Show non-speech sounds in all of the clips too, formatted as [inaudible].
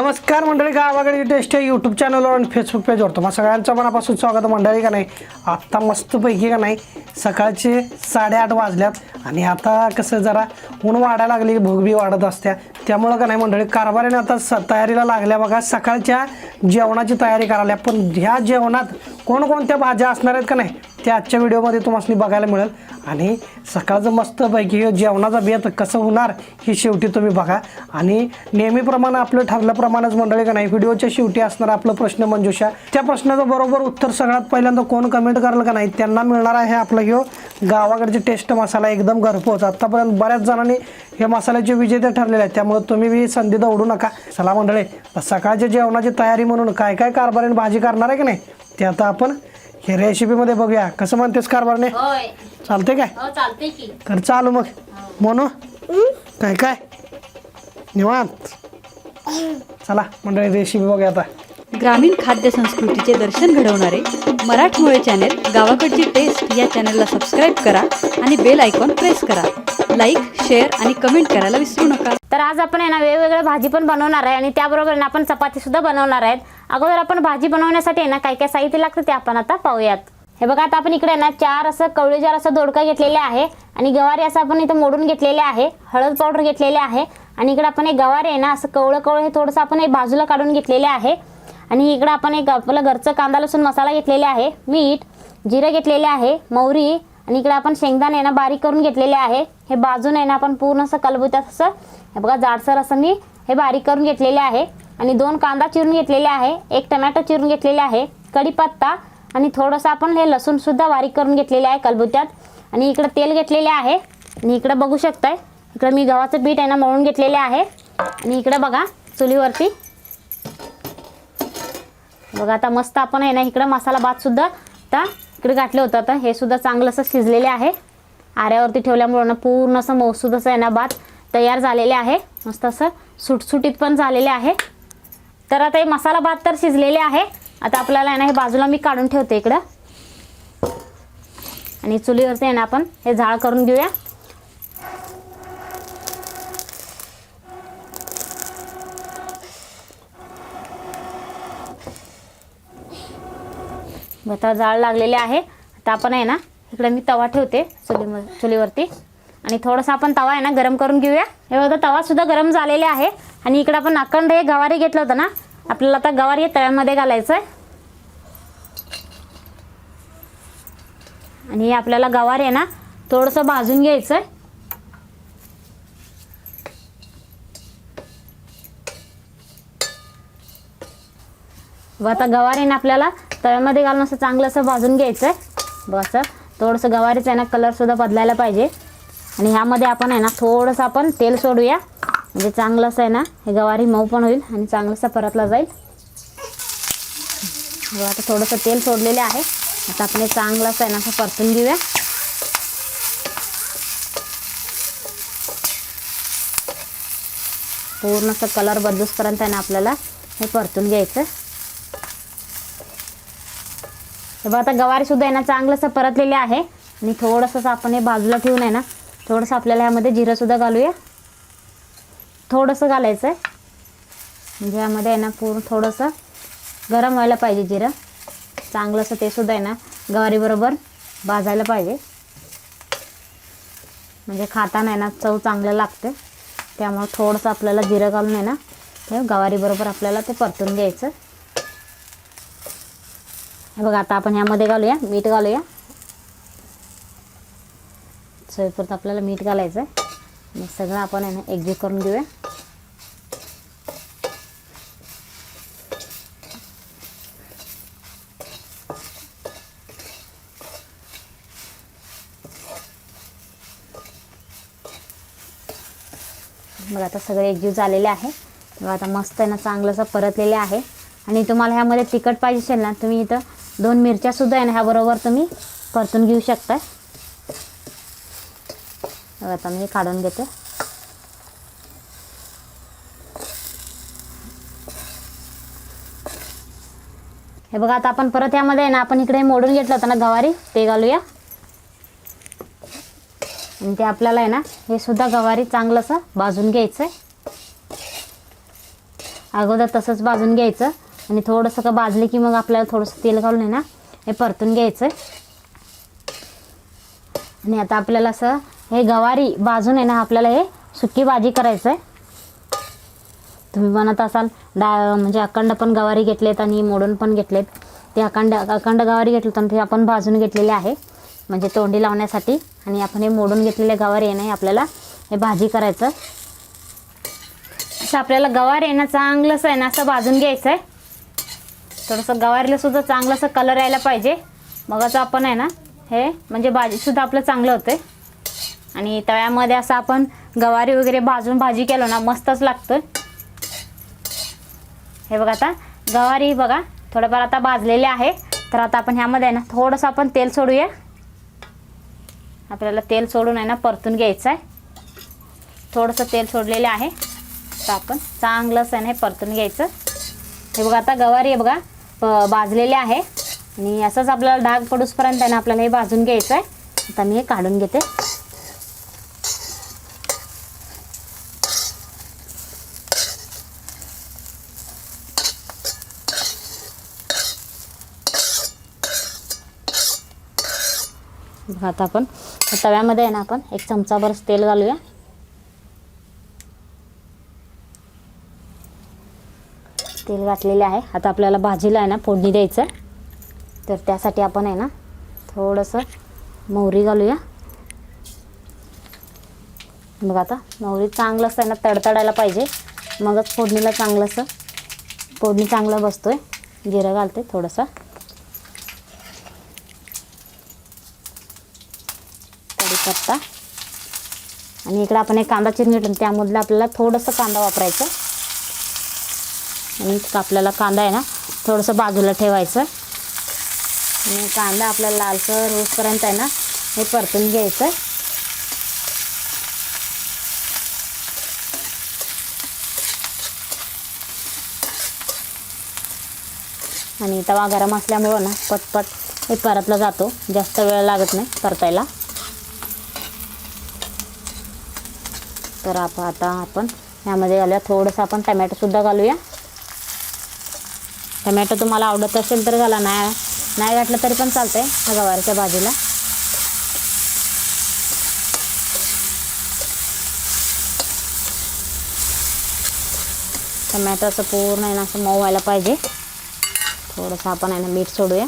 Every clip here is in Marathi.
नमस्कार मंडळी गावाकडे टेस्ट आहे यूट्यूब चॅनलवर आणि फेसबुक पेजवर तुम्हाला सगळ्यांचं मनापासून स्वागत मंडळी का नाही? आत्ता मस्तपैकी का नाही सकाळचे साडेआठ वाजल्यात आणि आता कसं जरा ऊन वाढायला लागली भूक बी वाढत असत्या. त्यामुळं का नाही मंडळी कारभारीने आता स तयारीला लागल्या बघा सकाळच्या जेवणाची तयारी करायला पण ह्या जेवणात कोणकोणत्या भाज्या असणार आहेत का नाही? ते आजच्या व्हिडिओमध्ये तुम्हाला बघायला मिळेल. आणि सकाळचं मस्तपैकी हे जेवणाचा बेत कसं होणार ही शेवटी तुम्ही बघा. आणि नेहमीप्रमाणे आपलं ठरल्याप्रमाणेच मंडळी का नाही व्हिडिओच्या शेवटी असणार आपलं प्रश्न मंजुषा. त्या प्रश्नाचं बरोबर उत्तर सगळ्यात पहिल्यांदा कोण कमेंट कराल का नाही त्यांना मिळणार आहे आपलं ह्यो गावाकडचे टेस्ट मसाला एकदम घरपोच. आत्तापर्यंत बऱ्याच जणांनी हे मसाल्याचे विजेते ठरलेले आहेत त्यामुळे तुम्ही बी संधी दौडू नका. चला मंडळी सकाळच्या जेवणाची तयारी म्हणून काय काय कारभारीने भाजी करणार आहे की नाही ते आता आपण हे रेसिपीमध्ये बघूया. कसं म्हणतेस कारभारने? होय. चालते काय? हो चालते की. तर चालू मग. मोनो? काय काय? निवांत. चला मंडळी रेसिपी बघूया आता. ग्रामीण खाद्य संस्कृतीचे दर्शन घडवणारे मराठमोळे चॅनेल गावाकडची टेस्ट या चॅनेलला सबस्क्राईब करा आणि बेल आयकॉन प्रेस करा. लाईक शेअर आणि कमेंट करायला विसरू नका. तर आज आपण आहे ना वेगवेगळ्या भाजी पण बनवणार आहे आणि त्याबरोबर ना आपण चपाती सुद्धा बनवणार आहेत. अगोदर आपण भाजी बनवण्यासाठी आहे ना काय काय साहित्य लागतं ते आपण आता पाहूयात. हे बघा आता आपण इकडे ना चार असं कवळीजार असं दोडका घेतलेले आहे आणि गवारी असं आपण इथं मोडून घेतलेले आहे. हळद पावडर घेतलेले आहे आणि इकडे आपण एक गवारी आहे ना असं कवळं कवळं हे थोडंसं आपण एक बाजूला काढून घेतलेले आहे. आणि इकडं आपण एक आपलं घरचं कांदा लसूण मसाला घेतलेले आहे मीठ जिरं घेतलेले आहे मोहरी आणि इकडे आपण शेंगदाणे आहे ना बारीक करून घेतलेले आहे. हे बाजून आहे ना आपण पूर्ण असं कलबुत्यात असं हे बघा जाडसर असं मी हे बारीक करून घेतलेले आहे. आणि दोन कांदा चिरून घेतलेले आहे एक टमॅटो चिरून घेतलेले आहे कढीपत्ता आणि थोडंसं आपण हे लसूणसुद्धा बारीक करून घेतलेले आहे कलबुत्यात. आणि इकडं तेल घेतलेले आहे आणि इकडं बघू शकताय इकडं मी गव्हाचं पीठ आहे ना मळून घेतलेले आहे. आणि इकडं बघा चुलीवरती. बघा आता मस्त आपण आहे ना इकडं मसाला भातसुद्धा आता इकडे घातलं होतं आता. हे सुद्धा चांगलं असं शिजलेले आहे. आऱ्यावरती ठेवल्यामुळं ना पूर्ण असं मौसूद असं आहे ना भात तयार झालेले आहे. मस्त असं सुटसुटीत पण झालेले आहे. तर आता हे मसाला भात तर शिजलेले आहे. आता आपल्याला आहे ना हे बाजूला मी काढून ठेवते इकडं. आणि चुलीवरती आहे ना आपण हे झाळ करून घेऊया. आता जाळ लागलेले आहे. आता आपण आहे ना इकडे मी तवा ठेवते चुली चुलीवरती. आणि थोडासा आपण तवा आहे ना गरम करून घेऊया. हे बघा तवा सुद्धा गरम झालेले आहे. आणि इकडे आपण अखंड हे गवारी घेतलं होतं ना आपल्याला आता गवारी तव्यामध्ये घालायचं आहे. आणि आपल्याला गवार आहे ना थोडंसं भाजून घ्यायचं आहे. बघा आता ना आपल्याला तव्यामध्ये घालून असं चांगलं असं भाजून घ्यायचं आहे बघा असं थोडंसं गवारीचं आहे ना कलरसुद्धा बदलायला पाहिजे. आणि ह्यामध्ये आपण आहे ना थोडंसं आपण तेल सोडूया. म्हणजे चांगलं असं आहे ना हे गवारी मऊ पण होईल आणि चांगलंसं परतला जाईल. बघा आता थोडंसं तेल सोडलेलं आहे. आता आपण हे चांगलं असं आहे ना असं परतून घेऊया. पूर्ण असं कलर बदलूसपर्यंत आहे ना आपल्याला हे परतून घ्यायचं. बघा आता गवारी सुद्धा आहे ना चांगलं असं परतलेले आहे. आणि थोडंसं आपण हे बाजूला ठेवून आहे ना थोडंसं आपल्याला ह्यामध्ये जिरं सुद्धा घालूया. थोडंसं घालायचं आहे म्हणजे यामध्ये आहे ना पूर्ण थोडंसं गरम व्हायला पाहिजे जिरं. चांगलंसं ते सुद्धा आहे ना गवारीबरोबर भाजायला पाहिजे. म्हणजे खाताना आहे ना चव चांगलं लागते. त्यामुळं थोडंसं आपल्याला जिरं घालून आहे ना ते गवारीबरोबर आपल्याला ते परतून घ्यायचं. बघा आता आपण ह्यामध्ये घालूया मीठ घालूया. चवीपुरतं आपल्याला मीठ घालायचं आहे आणि सगळं आपण आहे ना एकजीव करून घेऊया. बघा आता सगळे एकजीव झालेले आहे. बघा आता मस्त आहे ना चांगलं असं परतलेले आहे. आणि तुम्हाला ह्यामध्ये तिखट पाहिजे असेल ना तुम्ही इथं दोन मिरच्या सुद्धा आहे ना ह्याबरोबर तुम्ही परतून घेऊ शकता आता मी काढून घेते. हे बघा आता आपण परत यामध्ये आहे ना आपण इकडे मोडून घेतलं होतं ना गवारी ते घालूया. आणि ते आपल्याला आहे ना हे सुद्धा गवारी चांगलं असं भाजून घ्यायचं आहे अगोदर तसंच भाजून घ्यायचं. आणि थोडंसं का भाजले की मग आपल्याला थोडंसं तेल घालून आहे ना हे परतून घ्यायचं आणि आता आपल्याला असं हे गवारी भाजून आहे ना आपल्याला हे सुकी भाजी करायचं आहे तुम्ही म्हणत असाल डा म्हणजे अखंड पण गवारी घेतलेत आणि मोडून पण घेतलेत. ते अखंड अखंड गवारी घेतलं तर ते आपण भाजून घेतलेले आहे. म्हणजे तोंडी लावण्यासाठी. आणि आपण हे मोडून घेतलेले गवार येणं हे आपल्याला हे भाजी करायचं असं आपल्याला गवार येणं ना चांगलंसं आहे ना असं भाजून घ्यायचं आहे थोडंसं गवारीला सुद्धा चांगलासा कलर यायला पाहिजे. मगच आपण आहे ना हे म्हणजे भाजीसुद्धा आपलं चांगलं होतं आणि तव्यामध्ये असं आपण गवारी वगैरे भाजून भाजी केलो ना मस्तच लागतं हे बघा आता गवारी बघा थोडंफार आता भाजलेले आहे. तर आता आपण ह्यामध्ये आहे ना थोडंसं आपण तेल सोडूया. आपल्याला तेल सोडून आहे ना परतून घ्यायचं आहे थोडंसं तेल सोडलेलं आहे. तर आपण चांगलंच आहे ना हे परतून घ्यायचं. हे बघा आता गवारी आहे बघा. भाजलेले आहे. आणि असंच आपल्याला डाग पडूसपर्यंत आहे ना आपल्याला हे भाजून घ्यायचं आहे आता मी हे काढून घेते. आता आपण तव्यामध्ये आहे ना आपण एक चमचाभर तेल घालूया. तेल घातलेले आहे. आता आपल्याला भाजीला आहे ना फोडणी द्यायचं आहे. तर त्यासाठी आपण आहे ना थोडंसं मोहरी घालूया. बघा आता मोहरी चांगलंसं आहे ना तडतडायला पाहिजे. मगच फोडणीला चांगलंसं फोडणी चांगलं बसतोय. जिरं घालते थोडंसं. कढीपत्ता. आणि इकडं आपण एक कांदा चिरून त्यामधलं आपल्याला थोडंसं कांदा वापरायचं. आणि आपल्याला कांदा आहे ना थोडंसं बाजूला ठेवायचं. आणि कांदा आपल्याला लालसर रोजपर्यंत आहे ना हे परतून घ्यायचं आणि तवा गरम असल्यामुळं ना पटपट हे परतला जातो. जास्त वेळ लागत नाही परतायला. तर आपण आता आपण यामध्ये घालूया. थोडंसं आपण टमॅटोसुद्धा घालूया. टमॅटो तुम्हाला आवडत असेल तर घाला नाही नाही घातलं तरी पण चालतं आहे गवारीच्या भाजीला टमॅटो असं पूर्ण आहे ना असं मऊ व्हायला पाहिजे. थोडंसं आपण आहे ना मीठ सोडूया.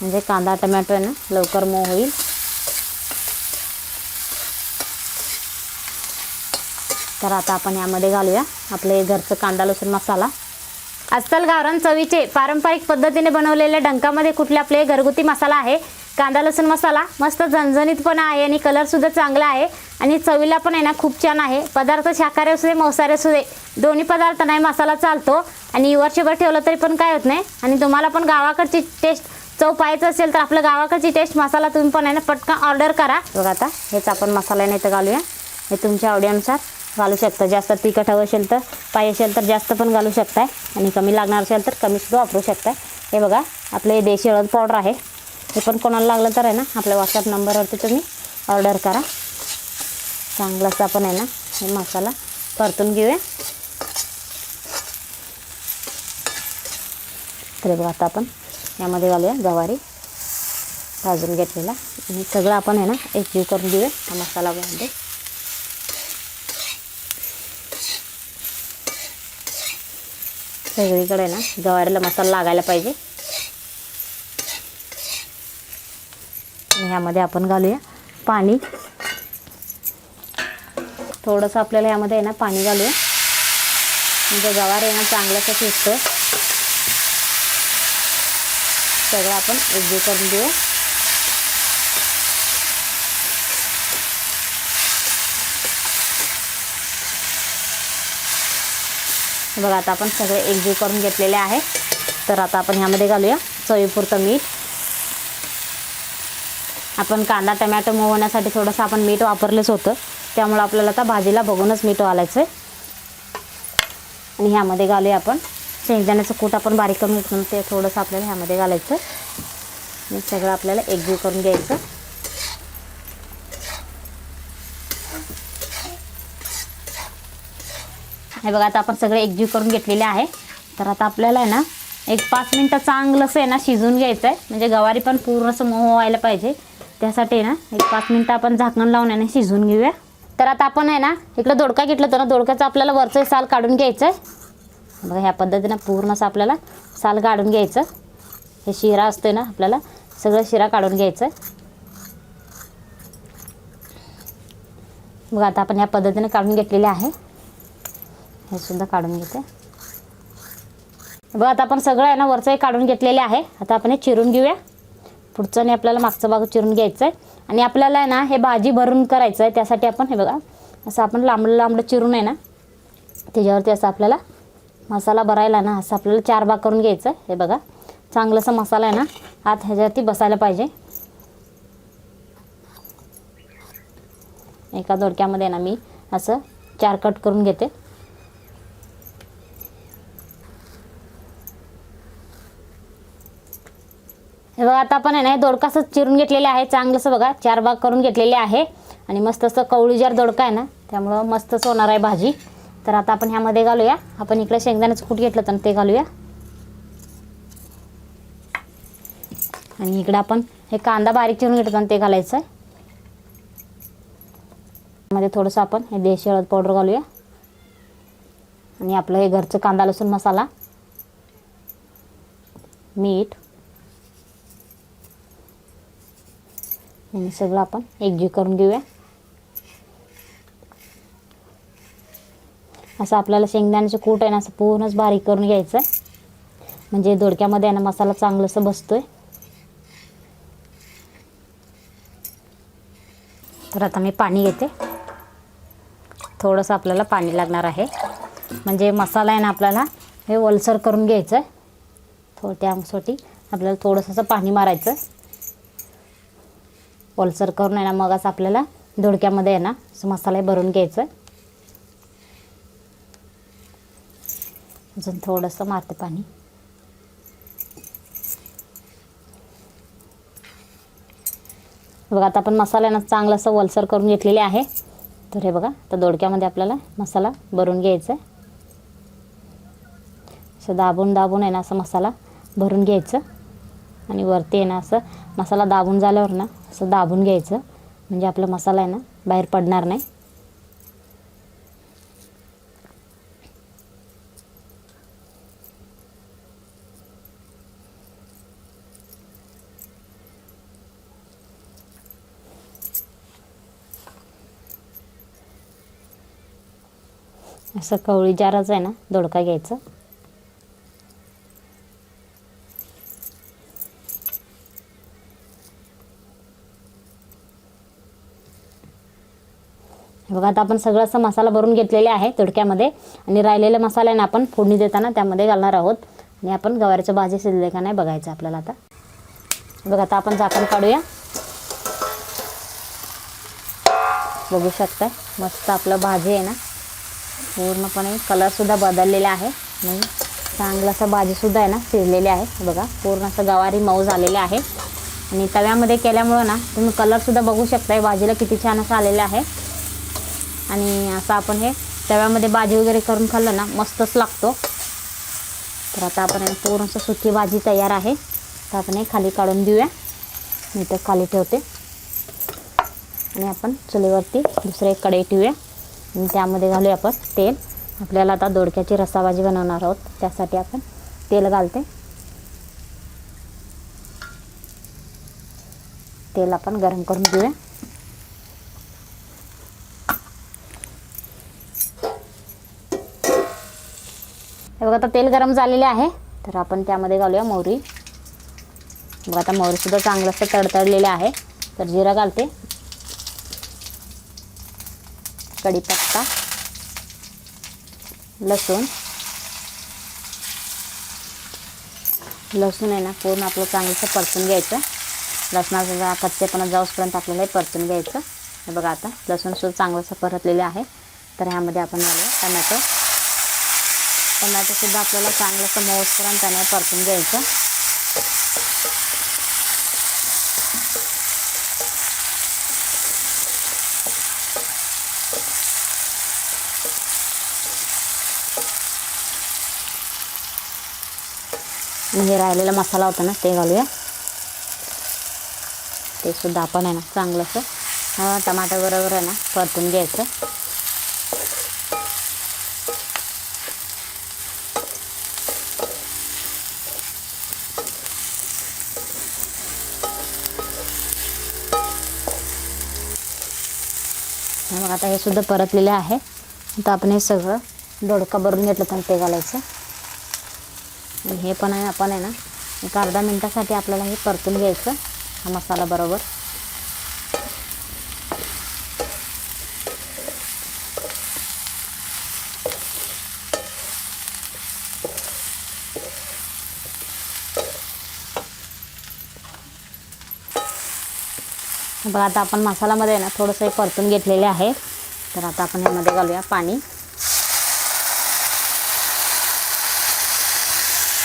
म्हणजे कांदा टमॅटो आहे ना लवकर मऊ होईल. तर आता आपण यामध्ये घालूया. आपले घरचं कांदा लसूण मसाला. अस्सल गावरान चवीचे पारंपरिक पद्धतीने बनवलेल्या डंकामध्ये कुठले आपले घरगुती मसाला आहे? कांदा लसूण मसाला मस्त झणझणीत पण आहे आणि कलरसुद्धा चांगला आहे. आणि चवीला पण आहे ना खूप छान आहे. पदार्थ शाकाहारी असू दे मांसाहारी असू दे दोन्ही पदार्थ नाही मसाला चालतो. आणि वर्षभर ठेवलं तरी पण काय होत नाही. आणि तुम्हाला पण गावाकडची टेस्ट चव पाहायचं असेल तर आपलं गावाकडची टेस्ट मसाला तुम्ही पण आहे ना पटकन ऑर्डर करा. बघा आता हेच आपण मसाला नाही तर घालूया. हे तुमच्या आवडीनुसार. घालू शकता. जास्त तिखट हवं असेल तर पाहिजे असेल तर जास्त पण घालू शकताय. आणि कमी लागणार असेल तर कमीसुद्धा वापरू शकताय. हे बघा आपले हे देशी हळद पावडर आहे. हे पण कोणाला लागलं तर आहे ना आपल्या व्हॉट्सअप नंबरवरती तुम्ही ऑर्डर करा. चांगलाच आपण आहे ना हे मसाला. परतून घेऊया. तर बघा आता आपण यामध्ये घालूया गवारी. भाजून घेतलेला. आणि सगळं आपण आहे ना एकजीव करून घेऊया हा मसालामध्ये सगळीकडे ना गवारीला मसाला लागायला पाहिजे. ह्यामध्ये आपण घालूया पाणी. थोडंसं आपल्याला यामध्ये आहे ना पाणी घालूया. म्हणजे गवार आहे ना चांगलंसं शिजतं सगळं आपण एकजीव करून देऊ बघा आता आपण सगळे एकजीव करून घेतलेले आहे. तर आता आपण ह्यामध्ये घालूया चवीपुरतं मीठ. आपण कांदा टमॅटो मोवण्यासाठी थोडंसं आपण मीठ वापरलेच होतं. त्यामुळं आपल्याला आता भाजीला बघूनच मीठ घालायचं आहे आणि ह्यामध्ये घालूया आपण. शेंगदाण्याचं कूट आपण बारीक करून घेतलं ते थोडंसं आपल्याला ह्यामध्ये घालायचं आणि सगळं आपल्याला एकजीव करून घ्यायचं. हे बघा आता आपण सगळे एकजीव करून घेतलेले आहे. तर आता आपल्याला आहे ना एक पाच मिनटं चांगलंसं आहे ना शिजून घ्यायचं आहे म्हणजे गवारी पण पूर्ण असं मऊ व्हायला पाहिजे. त्यासाठी आहे ना एक पाच मिनटं आपण झाकण लावून आहे ना शिजून घेऊया. तर आता आपण आहे ना इकडं दोडका घेतलं होतं ना दोडक्याचं आपल्याला वरचं साल काढून घ्यायचं आहे बघा ह्या पद्धतीनं पूर्ण असं आपल्याला साल काढून घ्यायचं. हे शिरा असतोय ना आपल्याला सगळं शिरा काढून घ्यायचं आहे बघा आता आपण ह्या पद्धतीने काढून घेतलेले आहे. हे सुद्धा काढून घेते. बघा आता आपण सगळं आहे ना वरचंही काढून घेतलेले आहे. आता आपण हे चिरून घेऊया. पुढचं आणि आपल्याला मागचं बाजू चिरून घ्यायचं आहे. आणि आपल्याला आहे ना हे भाजी भरून करायचं आहे. त्यासाठी आपण हे बघा असं आपण लांबडं लांबडं चिरून आहे ना त्याच्यावरती असं आपल्याला मसाला भरायला ना असं आपल्याला चार भाग करून घ्यायचं आहे. हे बघा चांगलंसं मसाला आहे ना आत ह्याच्यावरती बसायला पाहिजे. एका दोडक्यामध्ये ना मी असं चार कट करून घेते. हे बघा आता आपण आहे ना हे चिरून घेतलेले आहे. चांगलंसं बघा चार भाग करून घेतलेले आहे. आणि मस्त असं कवळीजार दोडका आहे ना त्यामुळं मस्तच होणार आहे भाजी. तर आता आपण ह्यामध्ये घालूया. आपण इकडे शेंगदाण्याचं कूट घेतलं तर ते घालूया. आणि इकडे आपण हे कांदा बारीक चिरून घेतलं तर ते घालायचं आहे. मध्ये थोडंसं आपण हे देशी हळद पावडर घालूया. आणि आपलं हे घरचं कांदा लसूण मसाला मीठ आणि सगळं आपण एकजीव करून घेऊया. असं आपल्याला शेंगदाण्याचं कूट आहे ना असं पूर्णच बारीक करून घ्यायचं आहे म्हणजे दोडक्यामध्ये आहे ना मसाला चांगलंसं बसतो आहे तर आता मी पाणी घेते. थोडंसं आपल्याला पाणी लागणार आहे. म्हणजे मसाला आहे ना आपल्याला हे ओलसर करून घ्यायचं आहे थो त्यासाठी आपल्याला थोडंसं असं पाणी मारायचं ओलसर करून आहे ना मगच आपल्याला दोडक्यामध्ये आहे ना असं मसाला भरून घ्यायचं. अजून थोडंसं मारते पाणी. बघा आता आपण मसाला ना चांगला असं वलसर करून घेतलेले आहे. तर हे बघा तर दोडक्यामध्ये आपल्याला मसाला भरून घ्यायचा आहे असं दाबून दाबून आहे ना असं मसाला भरून घ्यायचं. आणि वरती आहे ना असं मसाला दाबून झाल्यावर ना असं दाबून घ्यायचं. म्हणजे आपला मसाला आहे ना बाहेर पडणार नाही. असं कवळी जाराचं आहे ना दोडका घ्यायचं. बघा आता आपण सगळं असं मसाला भरून घेतलेले आहे तुडक्यामध्ये आणि राहिलेले मसाले ना आपण फोडणी देताना त्यामध्ये घालणार आहोत. आणि आपण गवारीचं भाजी शिजले का नाही बघायचं आपल्याला आता. बघा आता आपण झाकण काढूया. बघू शकता मस्त आपलं भाजी आहे ना. पूर्णपणे कलरसुद्धा बदललेला आहे. आणि चांगलं असं भाजीसुद्धा आहे ना शिजलेली आहे. बघा पूर्ण असं गवारी मऊ झालेले आहे. आणि तव्यामध्ये केल्यामुळं ना तुम्ही कलरसुद्धा बघू शकताय भाजीला किती छान असं आलेलं आहे. आणि असं आपण हे तव्यामध्ये भाजी वगैरे करून खाल्लं ना मस्तच लागतो. तर आता आपण हे सुकी भाजी तयार आहे. तर आपण हे खाली काढून देऊया मी तर खाली ठेवते. आणि आपण चुलीवरती दुसरं एक कढई ठेवूया. आणि त्यामध्ये घालूया आपण तेल. आपल्याला आता दोडक्याची रस्साभाजी बनवणार आहोत. त्यासाठी आपण तेल घालते. तेल आपण गरम करून घेऊया. बघा आता तेल गरम झालेले आहे. तर आपण त्यामध्ये घालूया मोहरी. बघा आता मोहरीसुद्धा चांगलं असं तडतडलेले आहे. तर जिरा घालते. कढीपत्ता. लसूण. लसूण आहे ना पूर्ण आपलं चांगलंसं परतून घ्यायचं. लसणाचा कच्चेपणा जाऊसपर्यंत आपल्याला हे परतून घ्यायचं. हे बघा आता लसूणसुद्धा चांगलंसं परतलेलं आहे. तर ह्यामध्ये आपण घालूया टमॅटो. टमॅटोसुद्धा आपल्याला चांगलं समोसपर्यंत त्याने परतून घ्यायचं. म्हणजे राहिलेला मसाला होता ना ते घालूया. ते सुद्धा आपण आहे ना चांगलंसं टमाटर बरोबर आहे ना परतून घ्यायचं. सुद्धा परतलेलं आहे. आता आपण हे सगळं दोडका भरून घेतलं तर ते घालायचं. आणि हे पण आहे आपण आहे ना एक अर्धा मिनटासाठी आपल्याला हे परतून घ्यायचं हा मसाला बरोबर. बघा आता आपण मसाल्यामध्ये आहे ना थोडंसं हे परतून घेतलेले आहे. तर आता आपण यामध्ये घालूया पाणी.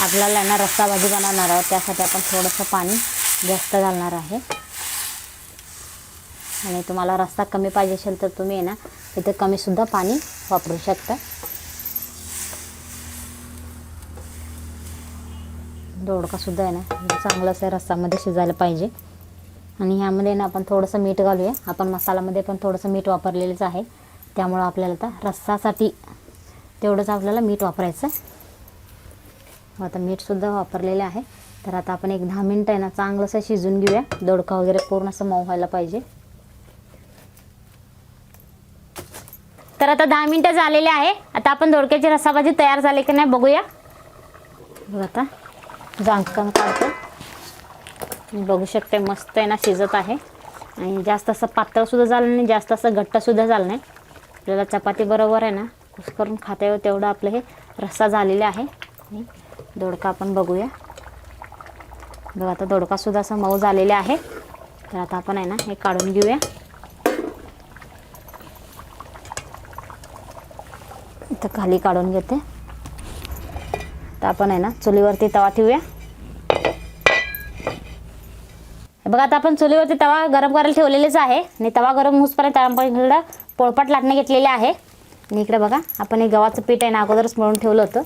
आपल्याला ना रस्सा भाजी बनवणार आहोत त्यासाठी आपण थोडंसं पाणी जास्त घालणार आहे. आणि तुम्हाला रस्सा कमी पाहिजे असेल तर तुम्ही आहे ना इथे कमीसुद्धा पाणी वापरू शकता. दोडकासुद्धा आहे ना चांगलं असं रस्सामध्ये शिजायला पाहिजे. आणि ह्यामध्ये ना आपण थोडंसं मीठ घालूया. आपण मसाल्यामध्ये पण थोडंसं मीठ वापरलेलंच आहे. त्यामुळं आपल्याला आता रस्सासाठी तेवढंच आपल्याला मीठ वापरायचं. आता मीठसुद्धा वापरलेलं आहे. तर आता आपण एक दहा मिनटं आहे ना चांगलंसं शिजून घेऊया. दोडका वगैरे पूर्ण असं मऊ व्हायला पाहिजे. तर आता दहा मिनटं झालेले आहे. आता आपण दोडक्याची रस्साभाजी तयार झाली की नाही बघूया. बघ आता झांकण काढतो. बघू शकते मस्त आहे ना शिजत आहे. आणि जास्त असं पातळसुद्धा झालं नाही जास्त असं घट्टसुद्धा झालं नाही. आपल्याला चपाती बरोबर आहे ना कुस करून खाता येऊ हो, तेवढं आपलं हे रस्सा झालेला आहे. आणि दोडका आपण बघूया. बघा आता दोडकासुद्धा असं मऊ झालेला आहे. तर आता आपण आहे ना हे काढून घेऊया. इथं खाली काढून घेते. तर आपण आहे ना चुलीवरती तवा ठेवूया हे बघा आता आपण चुलीवरती तवा गरम करायला ठेवलेलेच आहे. आणि तवा गरम होऊसपर्यंत आपण इकडं पोळपाट लाटणे घेतलेले आहे. आणि इकडे बघा आपण हे गव्हाचं पीठ आहे ना अगोदरच मळून ठेवलं होतं.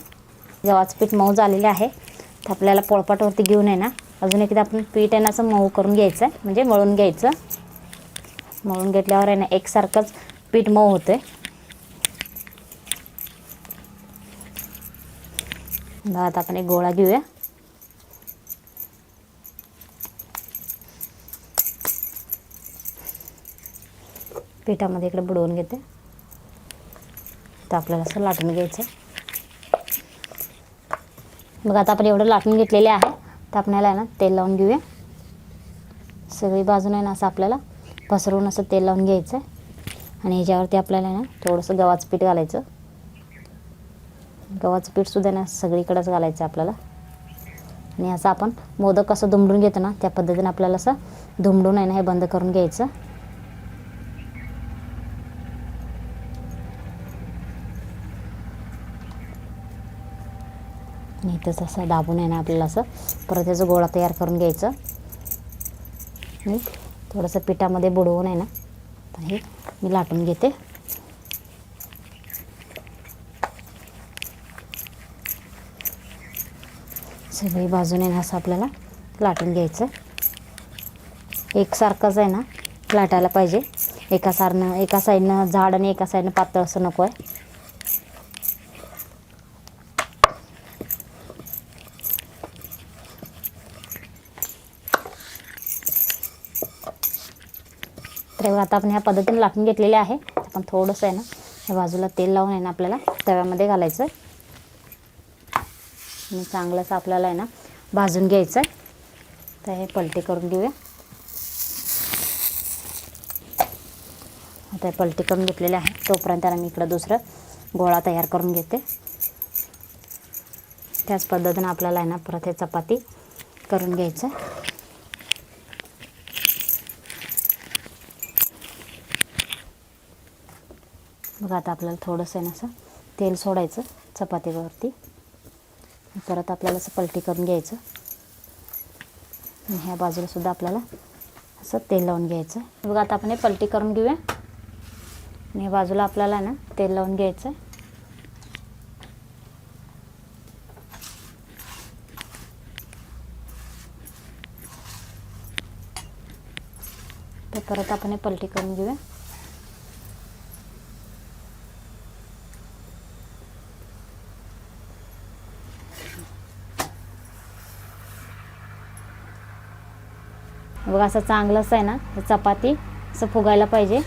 गव्हाचं पीठ मऊ झालेलं आहे. तर आपल्याला पोळपाटवरती घेऊन आहे ना अजून एकदा आपण पीठ आहे ना असं मऊ करून घ्यायचं आहे. म्हणजे मळून घ्यायचं. मळून घेतल्यावर आहे ना एकसारखंच पीठ मऊ होतं बघा आता आपण एक गोळा घेऊया. पिठामध्ये इकडे बुडवून घेते. तर आपल्याला असं लाटून घ्यायचं मग आता आपण एवढं लाटून घेतलेले आहे तर आपल्याला आहे ना तेल लावून घेऊया. सगळी बाजून आहे ना असं आपल्याला पसरवून असं तेल लावून घ्यायचं आहे आणि ह्याच्यावरती आपल्याला आहे ना थोडंसं गव्हाचं पीठ घालायचं. गव्हाचं पीठसुद्धा ना सगळीकडंच घालायचं आहे आपल्याला. आणि असं आपण मोदक कसं दुमडून घेतो ना त्या पद्धतीने आपल्याला असं दुमडून आहे ना हे बंद करून घ्यायचं. आणि असं दाबून आहे ना आपल्याला असं परत त्याचा गोळा तयार करून घ्यायचं. आणि थोडंसं पिठामध्ये बुडवून आहे ना तर हे मी लाटून घेते. सगळी बाजूने ना असं आपल्याला लाटून घ्यायचं. एकसारखंच आहे ना लाटायला पाहिजे. एका सारनं एका साईडनं झाड आणि एका साईडनं पातळ असं नको आहे तर आता आपण ह्या पद्धतीने लाटून घेतलेले आहे. आपण थोडंसं आहे ना या बाजूला तेल लावून आहे ना आपल्याला तव्यामध्ये घालायचं आणि चांगलंसं आपल्याला आहे ना भाजून घ्यायचं आहे तर हे पलटी करून घेऊया. आता हे पलटी करून घेतलेले आहे. तोपर्यंत त्याला मी इकडं दुसरं गोळा तयार करून घेते. त्याच पद्धतीनं आपल्याला आहे ना परत हे चपाती करून घ्यायचं मग आता आपल्याला थोडंसं आहे ना असं तेल सोडायचं चपातीवरती. परत आपल्याला असं पलटी करून घ्यायचं. ह्या बाजूलासुद्धा आपल्याला असं तेल लावून घ्यायचं. बघा आता आपण हे पलटी करून घेऊया. आणि ह्या बाजूला आपल्याला ना तेल लावून घ्यायचं. तर परत आपण हे पलटी करून घेऊया. बघा असं चांगलंच आहे ना हे चपाती असं फुगायला पाहिजे.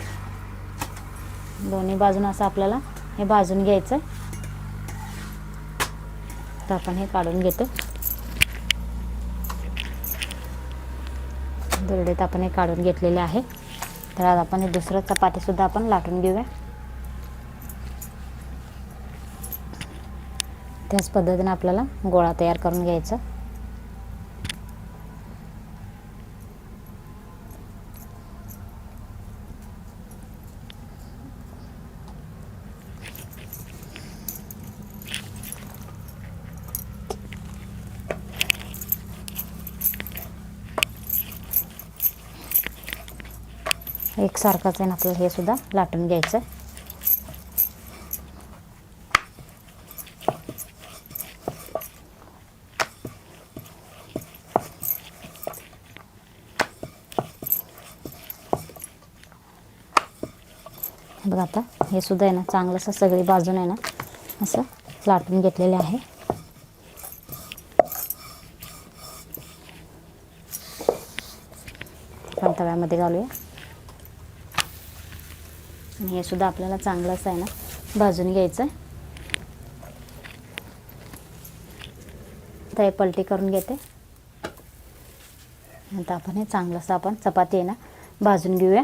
दोन्ही बाजून असं आपल्याला हे भाजून घ्यायचं तर आपण हे काढून घेतो. दुरडेत आपण हे काढून घेतलेले आहे. तर आज आपण हे दुसरं चपातीसुद्धा आपण लाटून घेऊया. त्याच पद्धतीने आपल्याला गोळा तयार करून घ्यायचा. सारखाच आहे ना आपल्याला हे सुद्धा लाटून घ्यायचं. बघा आता हे सुद्धा आहे ना चांगलं असं सगळी बाजून आहे ना असं लाटून घेतलेले आहे. आपण तव्यामध्ये घालूया. आणि हे सुद्धा आपल्याला चांगलंच आहे ना भाजून घ्यायचं आहे आता हे पलटी करून घेते. आता आपण हे चांगलंसं आपण चपाती आहे ना भाजून घेऊया.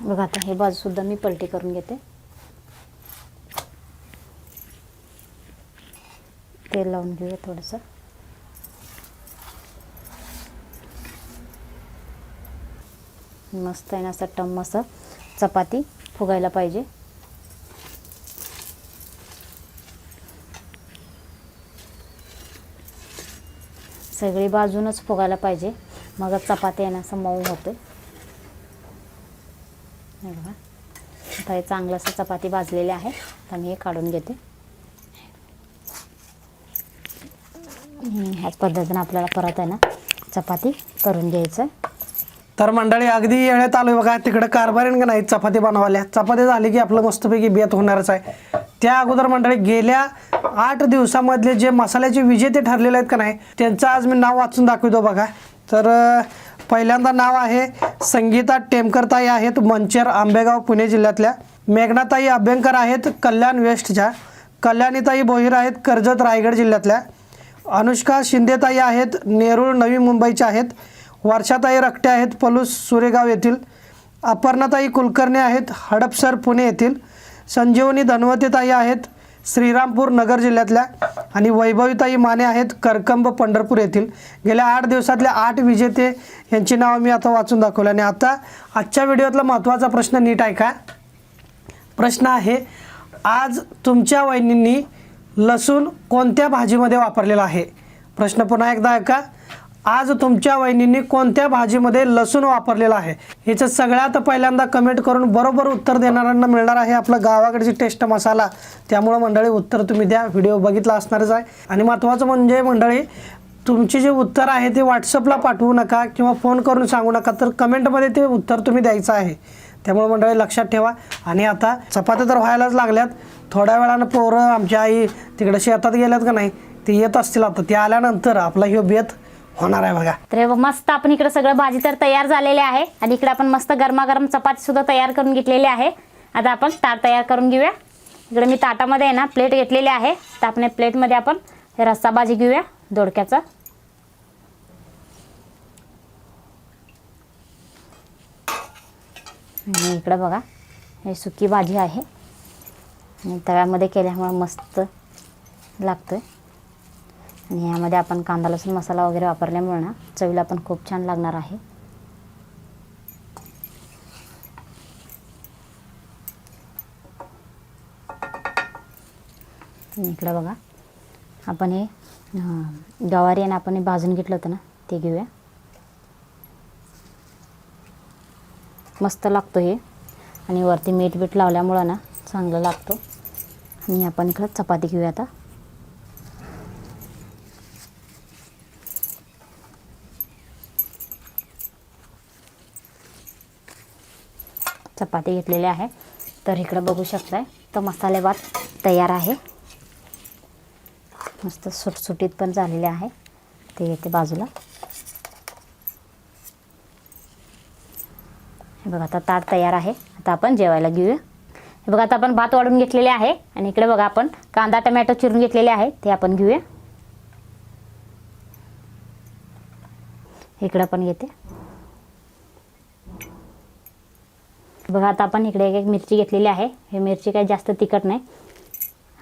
बघा आता हे बाजूसुद्धा मी पलटी करून घेते. तेल लावून घेऊया थोडंसं. मस्त आहे ना असं टम असं चपाती फुगायला पाहिजे. सगळी बाजूनच फुगायला पाहिजे. मग चपाती आहे ना असं मऊ होते हे बघा. आता हे चांगलं असं चपाती भाजलेली आहे. आता मी हे काढून घेते. ह्याच पद्धतीनं आपल्याला परत आहे ना चपाती करून घ्यायचं आहे तर मंडळी अगदी येण्यात आलोय बघा. तिकडं कारभारीन का नाही चपाती बनवाल्या. चपाती झाली की आपलं मस्तपैकी बेत होणारच आहे. त्या अगोदर मंडळी गेल्या आठ दिवसामधले जे मसाल्याचे विजेते ठरलेले आहेत का नाही त्यांचं आज मी नाव वाचून दाखवतो बघा. तर पहिल्यांदा नाव आहे संगीता टेमकरताई आहेत मंचर आंबेगाव पुणे जिल्ह्यातल्या. मेघनाताई अभ्यंकर आहेत कल्याण वेस्टच्या. कल्याणीताई भोईर आहेत कर्जत रायगड जिल्ह्यातल्या. अनुष्का शिंदेताई आहेत नेरूळ नवी मुंबईच्या आहेत. वर्षाताई रकटे आहेत पलूस सुरेगाव येथील. अपर्णाताई कुलकर्णी आहेत हडपसर पुणे येथील. संजीवनी धनवतेताई आहेत श्रीरामपूर नगर जिल्ह्यातल्या. आणि वैभवीताई माने आहेत करकंब पंढरपूर येथील. गेल्या आठ दिवसातल्या आठ विजेते यांची नावं मी आता वाचून दाखवलं. आणि आता आजच्या व्हिडिओतला महत्त्वाचा प्रश्न नीट आहे का प्रश्न आहे आज तुमच्या वहिनींनी लसूण कोणत्या भाजीमध्ये वापरलेला आहे? प्रश्न पुन्हा एकदा ऐका. आज तुमच्या वहिनींनी कोणत्या भाजीमध्ये लसूण वापरलेला आहे? याचं सगळ्यात पहिल्यांदा कमेंट करून बरोबर उत्तर देणाऱ्यांना मिळणार आहे आपला गावाकडची टेस्ट मसाला. त्यामुळं मंडळी उत्तर तुम्ही द्या. व्हिडिओ बघितला असणारच आहे. आणि महत्त्वाचं म्हणजे मंडळी तुमचे जे उत्तर आहे ते व्हॉट्सअपला पाठवू नका किंवा फोन करून सांगू नका तर कमेंटमध्ये ते उत्तर तुम्ही द्यायचं आहे. त्यामुळे मंडळी लक्षात ठेवा. आणि आता चपात्या तर व्हायलाच लागल्यात. थोड्या वेळानं पोरं आमच्या आई तिकडे शेतात गेल्यात का नाही ते येत असतील आता. ते आल्यानंतर आपला ह्यो बेत होणार आहे बघा. तर मस्त आपण इकडे सगळं भाजी तर तयार झालेली आहे. आणि इकडे आपण मस्त गरमागरम चपाती सुद्धा तयार करून घेतलेली आहे. आता आपण ताट तयार करून घेऊया. इकडे मी ताटामध्ये आहे ना प्लेट घेतलेली आहे. तर आपण प्लेटमध्ये आपण रस्सा भाजी घेऊया दोडक्याचा. आणि इकडं बघा हे सुकी भाजी आहे. तव्यामध्ये केल्यामुळे मस्त लागतोय. आणि यामध्ये आपण कांदा लसूण मसाला वगैरे वापरल्यामुळे ना चवीला पण खूप छान लागणार आहे. इकडं बघा आपण हे गवारी आणि आपण हे भाजून घेतलं होतं ना ते घेऊया. मस्त लागतो हे. आणि वरती मीठ बीठ लावल्यामुळं ना चांगलं लागतो. आणि आपण इकडं चपाती घेऊया आता. चपाती घेतलेले आहे. तर इकडं बघू शकताय तर मसाले भात तयार आहे. मस्त सुटसुटीत पण झालेले आहे. ते येते बाजूला. हे बघा आता ताट तयार आहे. आता आपण जेवायला घेऊया. हे बघा आता आपण भात वाढून घेतलेले आहे. आणि इकडे बघा आपण कांदा टमॅटो चिरून घेतलेले आहे. ते आपण घेऊया. इकडं पण घेते बघा आता आपण इकडे एक एक मिरची घेतलेली आहे. हे मिरची काही जास्त तिखट नाही.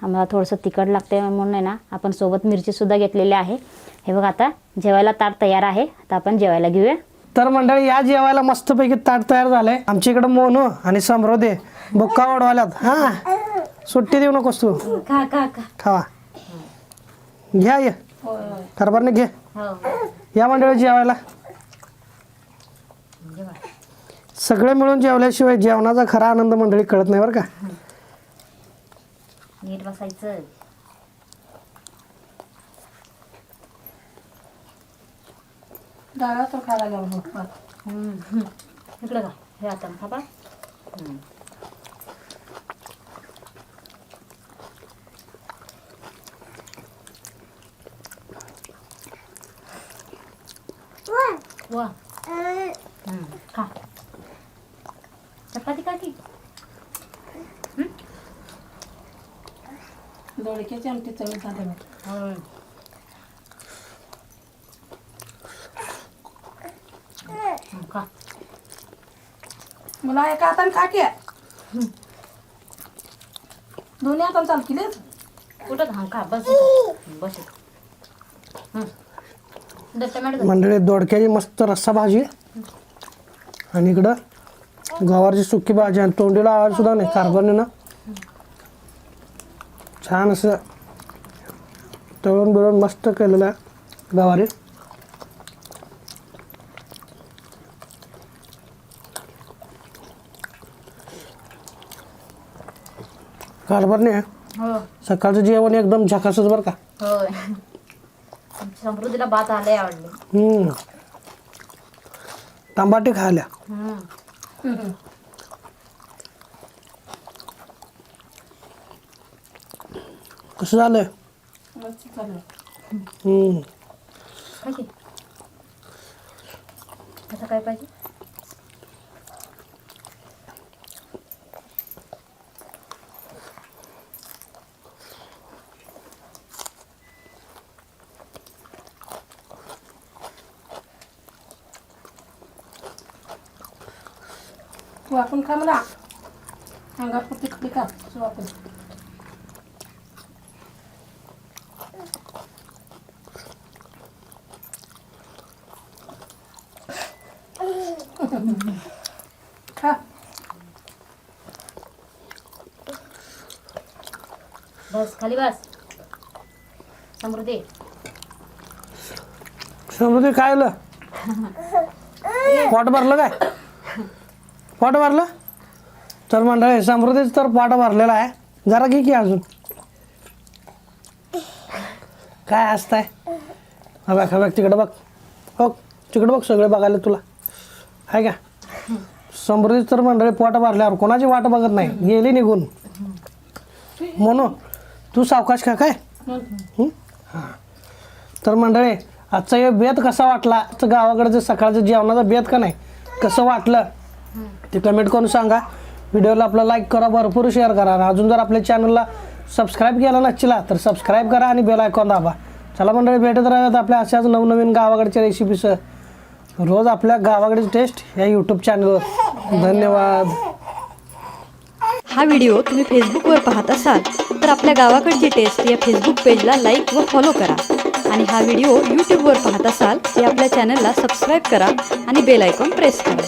आम्हाला थोडंसं तिखट लागते म्हणून आहे ना आपण सोबत मिरचीसुद्धा घेतलेली आहे. हे बघा आता जेवायला ताट तयार आहे. आता आपण जेवायला घेऊया. तर मंडळी या जेवायला मस्तपैकी ताट तयार झालंय. आमच्या इकडं मोनू आणि समृद्धी बुक्का वाढवाल्यात हा? सुट्टी देऊ नकोस तू. खावा घ्या ये. कारभारने घे. हो. या मंडळी जेवायला. सगळे मिळून जेवल्याशिवाय जेवणाचा खरा आनंद मंडळी कळत नाही बरं का? नीट बसायचं. डाळा तर खायला इकडे का हे आता वा. हम्म, खा. चपाती का की दोडक्याची आमटी चवी झाले मला एका हाताने खा की दोन्ही हाताने चाल की कुठं घाम खा बस. बस. मंडळी दोडक्याची मस्त रस्सा भाजी. आणि इकडं गवारची सुकी भाजी आणि तोंडीला आवाज सुद्धा नाही. कारभारने ना. छान असं तळून बिळून मस्त केलेलं आहे गवारी. कारभारने हो. सकाळचं जेवण एकदम झकासच बरं का. समृद्धीला भात आले आवडले. हम्म. टमाटे खायला कसं झालंय मस्त चालू हम्म. काय की? आता काय पाहिजे आपण खा मला अंगात पुरती खली का आपण. खा. बस खाली बस. समृद्धी. समृद्धी काय आलं [laughs] पोट भरलं काय? पोट भरलं तर मंडळी समृद्धीच तर पाट मारलेला आहे. जरा घे की अजून. काय असतंय? हा बघ बघ तिकडं बघ. हो तिकडं बघ सगळे बघायला तुला. आहे का? समृद्धी तर मंडळी पोट भरल्यावर कोणाची वाट बघत नाही. गेली निघून. म्हणून तू सावकाश का काय? हां. तर मंडळी आजचा हे बेत कसा वाटला? तर गावाकडचं सकाळचं जेवणाचा बेत का नाही? कसं वाटलं? ते कमेंट करून सांगा. व्हिडिओला आपला लाईक करा भरपूर शेअर करा. आणि अजून जर आपल्या चॅनलला सबस्क्राईब केला नसला तर सबस्क्राईब करा आणि बेल आयकॉन दाबा. चला मंडळी भेटत राहत आपल्या अशाच नवनवीन गावाकडच्या रेसिपीसह रोज आपल्या गावाकडची टेस्ट या यूट्यूब चॅनलवर धन्यवाद. हा व्हिडिओ तुम्ही फेसबुकवर पाहत असाल तर आपल्या गावाकडची टेस्ट या फेसबुक पेजला लाईक व फॉलो करा. आणि हा व्हिडिओ यूट्यूबवर पाहत असाल तर आपल्या चॅनलला सबस्क्राईब करा आणि बेल आयकॉन प्रेस करा.